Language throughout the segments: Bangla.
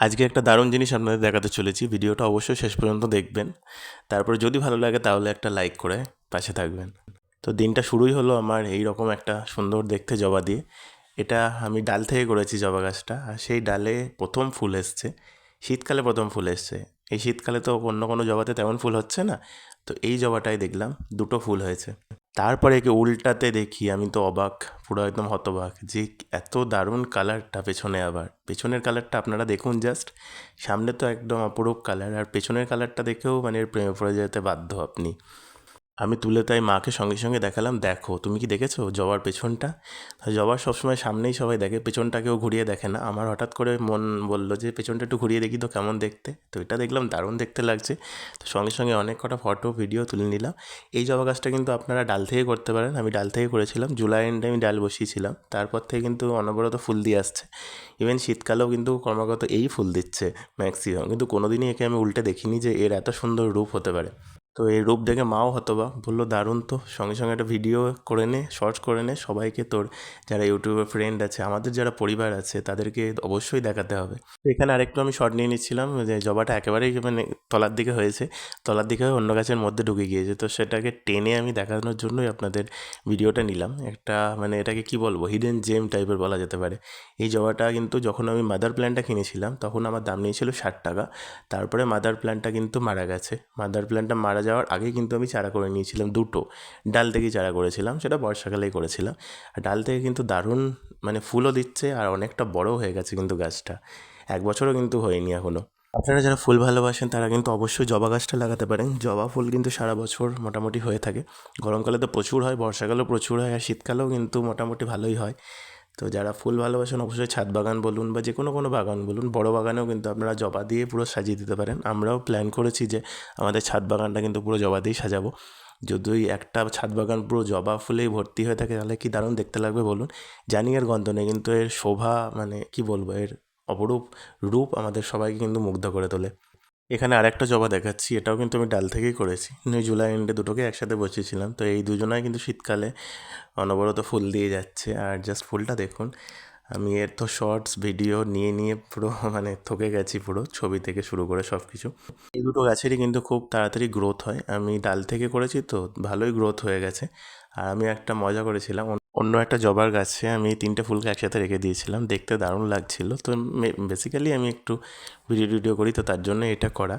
আজকে একটা দারুণ জিনিস আপনাদের দেখাতে চলেছি। ভিডিওটা অবশ্যই শেষ পর্যন্ত দেখবেন। তারপরে যদি ভালো লাগে তাহলে একটা লাইক করে পাশে থাকবেন। তো দিনটা শুরুই হলো আমার এই রকম একটা সুন্দর দেখতে জবা দিয়ে। এটা আমি ডাল থেকে করেছি জবা গাছটা। আর সেই ডালে প্রথম ফুল এসছে। শীতকালে প্রথম ফুল এসছে। এই শীতকালে তো অন্য কোনো জবাতে তেমন ফুল হচ্ছে না। তো এই জবাটাই দেখলাম। দুটো ফুল হয়েছে। তারপরে একে উল্টাতে দেখি, আমি তো অবাক, পুরো একদম হতবাক যে এত দারুণ কালারটা পেছনে আবার। পেছনের কালারটা আপনারা দেখুন জাস্ট সামনে তো একদম অপরূপ কালার, আর পেছনের কালারটা দেখেও মানে প্রেমে পড়ে যেতে বাধ্য আপনি। আমি তুলে তাই মাকে সঙ্গে সঙ্গে দেখালাম, দেখো, তুমি কি দেখেছ জবার পেছনটা? জবার সবসময় সামনেই সবাই দেখে পেছনটা কেউ ঘুরিয়ে দেখে না। আমার হঠাৎ করে মন বলল যে, পেছনটা একটু ঘুরিয়ে দেখি তো কেমন দেখতে? তো এটা দেখলাম, দারুণ দেখতে লাগছে। তো সঙ্গে সঙ্গে অনেক কটা ফটো ভিডিও তুলে নিলাম। এই জবা গাছটা কিন্তু আপনারা ডাল থেকে করতে পারেন। আমি ডাল থেকে করেছিলাম। জুলাই এন্ডে আমি ডাল বসিয়েছিলাম। তারপর থেকে কিন্তু অনবরত ফুল দিয়ে আসছে। ইভেন শীতকালেও কিন্তু ক্রমাগত এই ফুল দিচ্ছে ম্যাক্সিমাম কিন্তু কোনোদিনই একে আমি উল্টে দেখিনি যে, এর এত সুন্দর রূপ হতে পারে। তো এই রূপ দেখে মাও হতবা। বলল, দারুণ তো। সঙ্গে সঙ্গে একটা ভিডিও করে নে শর্টস করে নে, সবাইকে তোর যারা ইউটিউবে ফ্রেন্ড আছে, আমাদের যারা পরিবার আছে, তাদেরকে অবশ্যই দেখাতে হবে। তো এখানে আরেকটু আমি শর্ট নিয়ে নিচ্ছিলাম, যে জবাটা একেবারেই মানে তলার দিকে হয়েছে। তলার দিকে হয়ে অন্য গাছের মধ্যে ঢুকে গিয়েছে। তো সেটাকে টেনে আমি দেখানোর জন্যই আপনাদের ভিডিওটা নিলাম। একটা মানে এটাকে কি বলব? হিডেন জেম টাইপের বলা যেতে পারে। এই জবাটা কিন্তু যখন আমি মাদার প্ল্যান্টটা কিনেছিলাম, তখন আমার দাম নিয়েছিল ষাট টাকা। তারপরে মাদার প্ল্যান্টটা কিন্তু মারা গেছে। মাদার প্ল্যান্টটা মারা যাওয়ার আগে কিন্তু আমি চারা করে নিয়েছিলাম দুটো। ডাল থেকেই চারা করেছিলাম, সেটা বর্ষাকালেই করেছিলাম। আর ডাল থেকে কিন্তু দারুণ মানে ফুলও দিচ্ছে আর অনেকটা বড়ও হয়ে গেছে কিন্তু গাছটা। এক বছরও কিন্তু হয়নি এখনও আপনারা যারা ফুল ভালোবাসেন, তারা কিন্তু অবশ্যই জবা গাছটা লাগাতে পারেন। জবা ফুল কিন্তু সারা বছর মোটামুটি হয়ে থাকে। গরমকালে তো প্রচুর হয়, বর্ষাকালেও প্রচুর হয়, আর শীতকালেও কিন্তু মোটামুটি ভালোই হয়। তো যারা ফুল ভালোবাসেন, অবশ্যই ছাদ বাগান বলুন বা যে কোনো কোনো বাগান বলুন, বড় বাগানেও কিন্তু আপনারা জবা দিয়ে পুরো সাজিয়ে দিতে পারেন। আমরাও প্ল্যান করেছি যে আমাদের ছাদ বাগানটা কিন্তু পুরো জবা দিয়েই সাজাবো। যদি একটা ছাদ বাগান পুরো জবা ফুলেই ভর্তি হয়ে থাকে, তাহলে কি দারুণ দেখতে লাগবে বলুন? জানি এর গন্ধ নেই, কিন্তু এর শোভা মানে কি বলব, এর অপরূপ রূপ আমাদের সবাইকে কিন্তু মুগ্ধ করে তোলে। এখানে আরেকটা জবা দেখাচ্ছি, এটাও কিন্তু আমি ডাল থেকেই করেছি। জুলাই এন্ডে দুটোকে একসাথে বসিয়েছিলাম। তো এই দুজনাই কিন্তু শীতকালে অনবরত ফুল দিয়ে যাচ্ছে। আর জাস্ট ফুলটা দেখুন, আমি এর তো শর্টস ভিডিও নিয়ে নিয়ে পুরো মানে থকে গেছি পুরো, ছবি থেকে শুরু করে সব কিছু এই দুটো গাছেরই কিন্তু খুব তাড়াতাড়ি গ্রোথ হয়। আমি ডাল থেকে করেছি তো ভালোই গ্রোথ হয়ে গেছে। আর আমি একটা মজা করেছিলাম। অন্য একটা জবার গাছে আমি তিনটে ফুলকে একসাথে রেখে দিয়েছিলাম। দেখতে দারুণ লাগছিল। তো বেসিক্যালি আমি একটু ভিডিও টিডিও করি, তো তার জন্য এটা করা।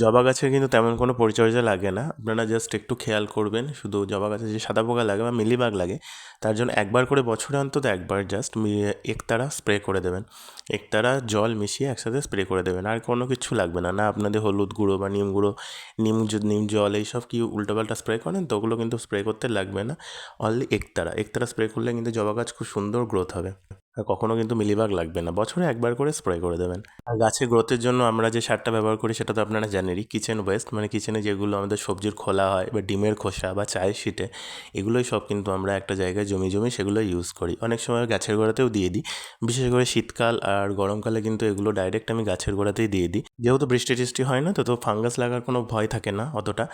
জবা গাছের কিন্তু তেমন কোনো পরিচর্যা লাগে না। আপনারা জাস্ট একটু খেয়াল করবেন, শুধু জবা গাছে যে সাদা পোকা লাগে বা মিলিবাগ লাগে, তার জন্য একবার করে বছরে অন্তত একবার জাস্ট একতারা স্প্রে করে দেবেন। একতারা জল মিশিয়ে একসাথে স্প্রে করে দেবেন। আর কোনো কিছু লাগবে না। না আপনাদের হলুদ গুঁড়ো বা নিম গুঁড়ো, নিম নিম জল এইসব কি উল্টোপাল্টা স্প্রে করেন? তো ওগুলো কিন্তু স্প্রে করতে লাগবে অনলি একতারা। একতারা স্প্রে করলে কিন্তু জবা গাছ খুব সুন্দর গ্রোথ হবে। কখনও কিন্তু মিলিবাগ লাগবে না। বছরে একবার করে স্প্রে করে দেবেন। আর গাছের গ্রোথের জন্য আমরা যে সারটা ব্যবহার করি সেটা তো আপনারা জানেনই কিচেন ওয়েস্ট মানে কিচেনে যেগুলো আমাদের সবজির খোলা হয় বা ডিমের খোসা বা চায়ের শিটে এগুলোই সব কিন্তু আমরা একটা জায়গায় জমি জমি সেগুলো ইউজ করি। অনেক সময় গাছের গোড়াতেও দিয়ে দিই। বিশেষ করে শীতকাল আর গরমকালে কিন্তু এগুলো ডাইরেক্ট আমি গাছের গোড়াতেই দিয়ে দিই। যেহেতু বৃষ্টি টিষ্টি হয় না, তো তো ফাঙ্গাস লাগার কোনো ভয় থাকে না অতটা।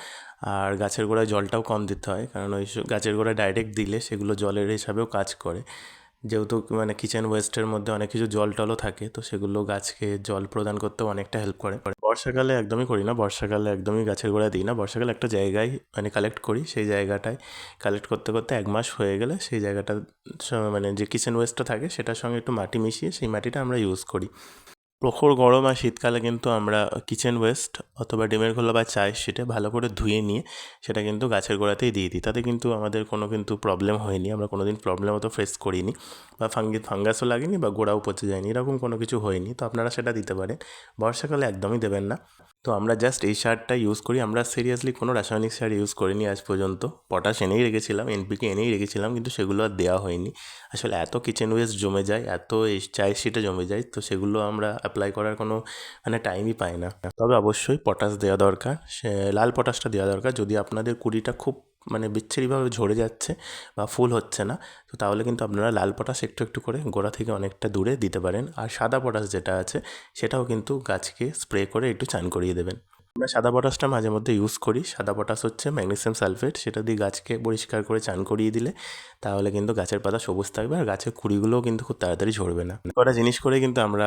আর গাছের গোড়ায় জলটাও কম দিতে হয়, কারণ ওই গাছের গোড়ায় ডাইরেক্ট দিলে সেগুলো জলের হিসাবেও কাজ করে। যেহেতু মানে কিচেন ওয়েস্টের মধ্যে অনেক কিছু জল টলও থাকে, তো সেগুলো গাছকে জল প্রদান করতেও অনেকটা হেল্প করে। বর্ষাকালে একদমই করি না, বর্ষাকালে একদমই গাছের গোড়ায় দিই না। বর্ষাকালে একটা জায়গায় মানে কালেক্ট করি, সেই জায়গাটায় কালেক্ট করতে করতে এক মাস হয়ে গেলে সেই জায়গাটা মানে যে কিচেন ওয়েস্টটা থাকে সেটার সঙ্গে একটু মাটি মিশিয়ে সেই মাটিটা আমরা ইউজ করি। প্রখর গরম আর শীতকালে কিন্তু আমরা কিচেন ওয়েস্ট অথবা ডিমের খোলা বা চায়ের শিটে ভালো করে ধুয়ে নিয়ে সেটা কিন্তু গাছের গোড়াতেই দিয়ে দিই। তাতে কিন্তু আমাদের কোনো কিন্তু প্রবলেম হয়নি। আমরা কোনো দিন প্রবলেম অত ফেস করিনি বা ফাঙ্গি, ফাঙ্গাসও লাগেনি বা গোড়াও পচে যায়নি, এরকম কোনো কিছু হয়নি। তো আপনারা সেটা দিতে পারেন। বর্ষাকালে একদমই দেবেন না। তো আমরা জাস্ট এই সারটা ইউজ করি। আমরা সিরিয়াসলি কোনো রাসায়নিক সার ইউজ করিনি আজ পর্যন্ত। পটাশ এনেই রেখেছিলাম এনপিকে এনেই রেখেছিলাম, কিন্তু সেগুলো আর দেওয়া হয়নি। আসলে এত কিচেন ওয়েস্ট জমে যায়, এত এই চায়ের শিটে জমে যায়, তো সেগুলো আমরা অ্যাপ্লাই করার কোনো মানে টাইমই পাই না। তবে অবশ্যই পটাশ দেওয়া দরকার, সে লাল পটাশটা দেওয়া দরকার। যদি আপনাদের কুড়িটা খুব মানে বিচ্ছিরিভাবে ঝরে যাচ্ছে বা ফুল হচ্ছে না, তো তাহলে কিন্তু আপনারা লাল পটাশ একটু একটু করে গোড়া থেকে অনেকটা দূরে দিতে পারেন। আর সাদা পটাশ যেটা আছে, সেটাও কিন্তু গাছকে স্প্রে করে একটু চান করিয়ে দেবেন। আমরা সাদা পটাশটা মাঝে মধ্যে ইউজ করি। সাদা পটাশ হচ্ছে ম্যাগনেসিয়াম সালফেট, সেটা দিয়ে গাছকে পরিষ্কার করে চান করিয়ে দিলে তাহলে কিন্তু গাছের পাতা সবুজ থাকবে আর গাছের কুড়িগুলোও কিন্তু খুব তাড়াতাড়ি ঝরবে না। কটা জিনিস করে কিন্তু আমরা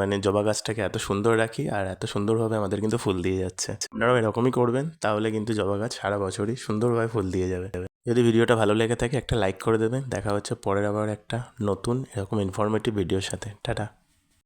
মানে জবা গাছটাকে এত সুন্দর রাখি আর এত সুন্দরভাবে আমাদের কিন্তু ফুল দিয়ে যাচ্ছে। আপনারাও এরকমই করবেন, তাহলে কিন্তু জবা গাছ সারা বছরই সুন্দরভাবে ফুল দিয়ে যাবে। যদি ভিডিওটা ভালো লেগে থাকে একটা লাইক করে দেবেন। দেখা হচ্ছে পরের আবার একটা নতুন এরকম ইনফরমেটিভ ভিডিওর সাথে। টাটা।